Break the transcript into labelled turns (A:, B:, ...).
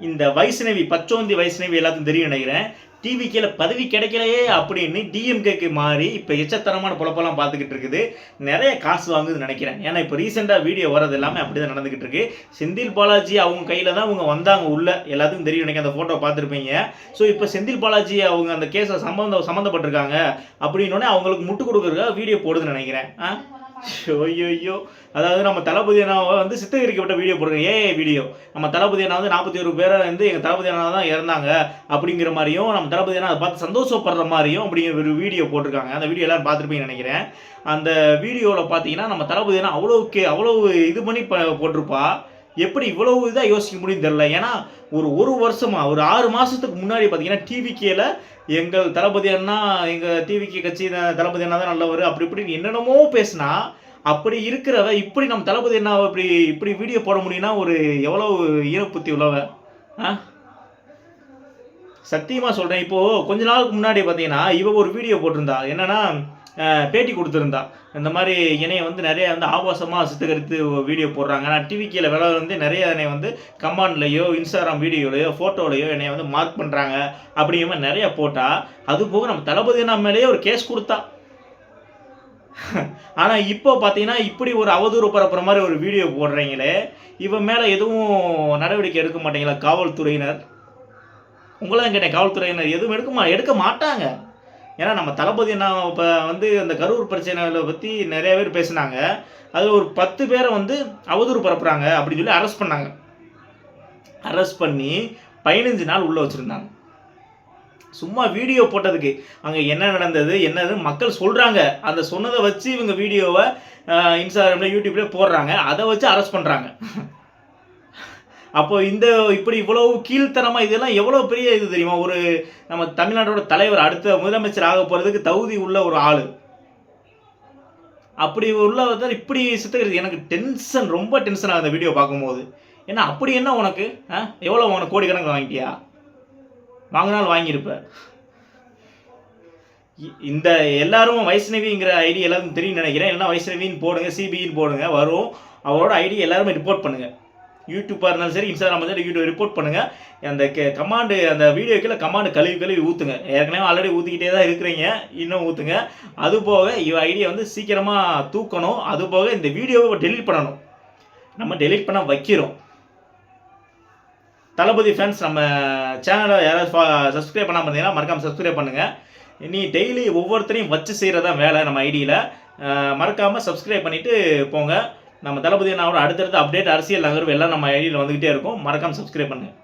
A: இந்த வைஷ்ணவி பச்சோந்தி வைஷ்ணவி எல்லாத்துக்கும் தெரியும் நினைக்கிறேன். டிவி கீழே பதவி கிடைக்கலையே அப்படின்னு டிஎம்கேக்கு மாறி இப்போ எச்சத்தனமான பொழப்பெல்லாம் பார்த்துக்கிட்டு இருக்குது. நிறைய காசு வாங்குதுன்னு நினைக்கிறேன். ஏன்னா இப்போ ரீசெண்டாக வீடியோ வரது எல்லாமே அப்படி தான் நடந்துக்கிட்டு இருக்கு. செந்தில் பாலாஜி அவங்க கையில் தான் அவங்க வந்தாங்க உள்ள. எல்லாத்துக்கும் தெரியும் நினைக்க அந்த ஃபோட்டோ பார்த்துருப்பீங்க. ஸோ இப்போ செந்தில் பாலாஜி அவங்க அந்த கேஸை சம்மந்தம் சம்மந்தப்பட்டிருக்காங்க அப்படின்னோடனே அவங்களுக்கு முட்டு கொடுக்குறதுக்காக வீடியோ போடுதுன்னு நினைக்கிறேன். ஆ? ஐயோ அதாவது நம்ம தளபதி அண்ணாவை வந்து சித்தகரிக்கப்பட்ட வீடியோ போடுறோம் ஏ வீடியோ? நம்ம தளபதி அண்ணா வந்து நாற்பத்தி ஒரு பேரை வந்து எங்கள் தளபதி அண்ணா தான் இறந்தாங்க அப்படிங்கிற மாதிரியும் நம்ம தளபதி அண்ணா அதை பார்த்து சந்தோஷப்படுற மாதிரியும் அப்படிங்கிற ஒரு வீடியோ போட்டிருக்காங்க. அந்த வீடியோ எல்லாரும் பார்த்துருப்பீங்கன்னு நினைக்கிறேன். அந்த வீடியோவில் பார்த்தீங்கன்னா நம்ம தளபதி அண்ணா அவ்வளோக்கு அவ்வளோ இது பண்ணி ப போட்டிருப்பா. எப்படி இவ்வளவு இதாக யோசிக்க முடியும் தெரியல. ஏன்னா ஒரு ஒரு வருஷமா ஒரு ஆறு மாதத்துக்கு முன்னாடி பார்த்தீங்கன்னா டிவிகேல எங்கள் தளபதி அண்ணா எங்கள் டிவிகே கட்சி தளபதி அண்ணா தான் நல்லவர் அப்படி இப்படின்னு என்னென்னமோ பேசினா அப்படி இருக்கிறவ இப்படி நம்ம தளபதி என்ன இப்படி இப்படி வீடியோ போட முடியும்னா ஒரு எவ்வளோ ஈரப்புத்தி உள்ளவ ஆ? சத்தியமாக சொல்கிறேன் இப்போது கொஞ்ச நாளுக்கு முன்னாடி பார்த்தீங்கன்னா இவ ஒரு வீடியோ போட்டிருந்தா. என்னன்னா பேட்டி கொடுத்துருந்தா. இந்த மாதிரி என்னைய வந்து நிறைய வந்து ஆபாசமாக சித்தகரித்து வீடியோ போடுறாங்க. நான் டிவி கீழே விலை வந்து நிறைய என்னை வந்து கமாண்ட்லேயோ இன்ஸ்டாகிராம் வீடியோலையோ ஃபோட்டோலையோ என்னை வந்து மார்க் பண்ணுறாங்க அப்படிங்கிற மாதிரி நிறையா போட்டால் அது போக நம்ம தளபதி நம்ம மேலேயே ஒரு கேஸ் கொடுத்தா. ஆனால் இப்போ பார்த்தீங்கன்னா இப்படி ஒரு அவதூறு பரப்புற மாதிரி ஒரு வீடியோ போடுறீங்களே இவன் மேலே எதுவும் நடவடிக்கை எடுக்க மாட்டீங்களா காவல்துறையினர்? உங்களை தான் கேட்டேன் காவல்துறையினர் எதுவும் எடுக்குமா எடுக்க மாட்டாங்க. ஏன்னா நம்ம தளபதி நான் இப்போ வந்து அந்த கரூர் பிரச்சனைகளை பற்றி நிறைய பேர் பேசினாங்க. அதில் ஒரு பத்து பேரை வந்து அவதூறு பரப்புறாங்க அப்படின்னு சொல்லி அரெஸ்ட் பண்ணாங்க. அரெஸ்ட் பண்ணி பதினஞ்சு நாள் உள்ளே வச்சுருந்தாங்க. சும்மா வீடியோ போட்டதுக்கு அங்கே என்ன நடந்தது என்னது மக்கள் சொல்கிறாங்க அந்த சொன்னதை வச்சு இவங்க வீடியோவை இன்ஸ்டாகிராமில் யூடியூப்லேயே போடுறாங்க. அதை வச்சு அரெஸ்ட் பண்ணுறாங்க அப்போ இந்த இப்படி இவ்வளவு கீழ்த்தனமாக இதெல்லாம் எவ்வளோ பெரிய இது தெரியுமா? ஒரு நம்ம தமிழ்நாட்டோட தலைவர் அடுத்த முதலமைச்சர் ஆக போகிறதுக்கு தகுதி உள்ள ஒரு ஆள். அப்படி உள்ளவர் இப்படி சித்தகிறது எனக்கு டென்ஷன் ரொம்ப டென்ஷன் ஆகுது வீடியோ பார்க்கும்போது. ஏன்னா அப்படி என்ன உனக்கு? ஆ? எவ்வளோ உனக்கு கோடிக்கணக்கு வாங்கிட்டியா? வாங்கினாலும் வாங்கியிருப்ப. இந்த எல்லாரும் வைஷ்ணவிங்கிற ஐடி எல்லாரும் தெரியும் நினைக்கிறேன். இல்லைன்னா வைஷ்ணவின்னு போடுங்க சிபின்னு போடுங்க வரும். அவரோட ஐடி எல்லாருமே ரிப்போர்ட் பண்ணுங்க. யூடியூப்பாக இருந்தாலும் சரி இன்ஸ்டாகிராம் சரி யூடியூப் ரிப்போர்ட் பண்ணுங்கள் அந்த கமாண்டு அந்த வீடியோ கீழே கமாண்டு கழுவி கழுவி ஊற்றுங்க ஏற்கனவே ஆல்ரெடி ஊற்றிக்கிட்டே தான் இருக்கிறீங்க. இன்னும் ஊற்றுங்க அது போக இவ ஐடியை வந்து சீக்கிரமாக தூக்கணும். அது போக இந்த வீடியோவை டெலிட் பண்ணணும். நம்ம டெலிட் பண்ண வைக்கிறோம். தளபதி ஃபேன்ஸ் நம்ம சேனலை யாராவது சப்ஸ்கிரைப் பண்ணாமல் இருந்தீங்கன்னா மறக்காமல் சப்ஸ்கிரைப் பண்ணுங்கள் நீ டெய்லி ஒவ்வொருத்தரையும் வச்சு செய்கிறதா வேலை நம்ம ஐடியில் மறக்காமல் சப்ஸ்கிரைப் பண்ணிவிட்டு போங்க. நம்ம தளபதி நான் அடுத்தடுத்த அப்டேட் அரசியல் நகர்வு எல்லாம் நம்ம ஐடியில் வந்துக்கிட்டே இருக்கும். மறக்காமல் சப்ஸ்கிரைப் பண்ணுங்கள்